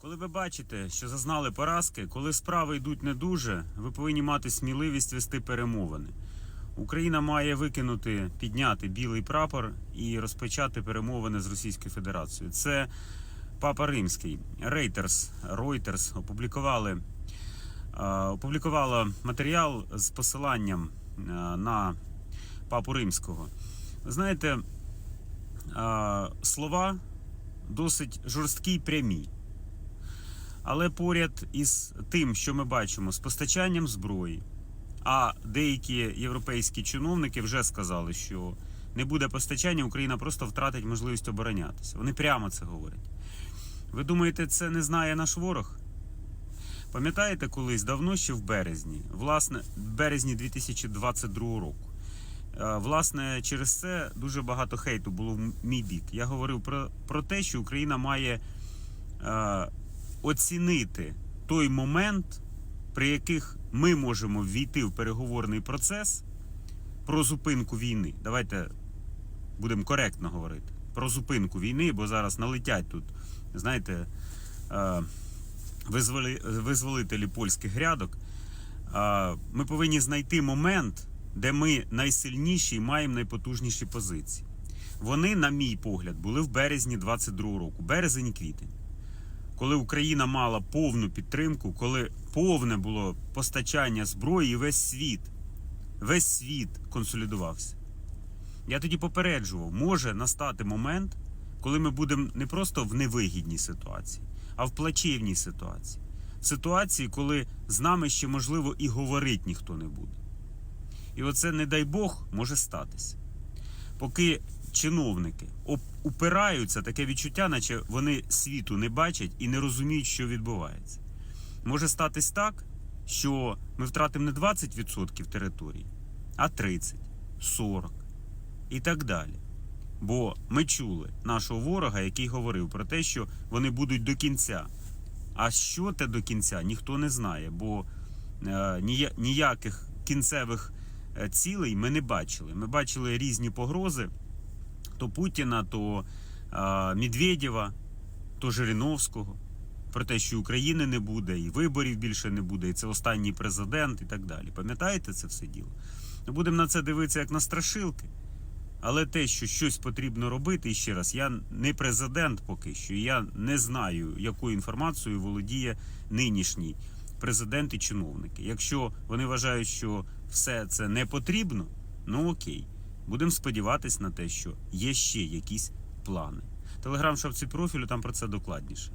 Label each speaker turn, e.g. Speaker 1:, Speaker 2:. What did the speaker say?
Speaker 1: Коли ви бачите, що зазнали поразки, коли справи йдуть не дуже, ви повинні мати сміливість вести перемовини. Україна має викинути, підняти білий прапор і розпочати перемовини з Російською Федерацією. Це Папа Римський. Reuters, Reuters опублікували, опублікувала матеріал з посиланням на Папу Римського. Знаєте, слова досить жорсткі й прямі. Але поряд із тим, що ми бачимо з постачанням зброї, а деякі європейські чиновники вже сказали, що не буде постачання, Україна просто втратить можливість оборонятися. Вони прямо це говорять. Ви думаєте, це не знає наш ворог? Пам'ятаєте, колись давно ще в березні, власне, в березні 2022 року. Е, Власне, через це дуже багато хейту було в мій бік. Я говорив про, про те, що Україна має е, оцінити той момент, при яких ми можемо ввійти в переговорний процес про зупинку війни. Давайте будемо коректно говорити. Про зупинку війни, бо зараз налетять тут, знаєте, е, визволителі польських грядок. Е, Ми повинні знайти момент, де ми найсильніші і маємо найпотужніші позиції. Вони, на мій погляд, були в березні 22 року, березень і квітень коли Україна мала повну підтримку, коли повне було постачання зброї, і весь світ, весь світ консолідувався. Я тоді попереджував, може настати момент, коли ми будемо не просто в невигідній ситуації, а в плачевній ситуації. В ситуації, коли з нами ще можливо і говорити ніхто не буде. І оце, не дай Бог, може статися. Поки чиновники упираються, таке відчуття, наче вони світу не бачать і не розуміють, що відбувається. Може статись так, що ми втратимо не 20% території, а 30, 40 і так далі. Бо ми чули нашого ворога, який говорив про те, що вони будуть до кінця. А що те до кінця, ніхто не знає, бо е, ніяких кінцевих е, цілей ми не бачили. Ми бачили різні погрози то Путіна, то е, Медведєва, то Жириновського. Про те, що України не буде, і виборів більше не буде, і це останній президент, і так далі. Пам'ятаєте це все діло? Ми будемо на це дивитися як на страшилки. Але те, що щось потрібно робити, і ще раз, я не президент поки що, я не знаю, якою інформацією володіє нинішній президент і чиновники. Якщо вони вважають, що все це не потрібно, ну окей. Будемо сподіватись на те, що є ще якісь плани. Телеграм шапці профілю там про це докладніше.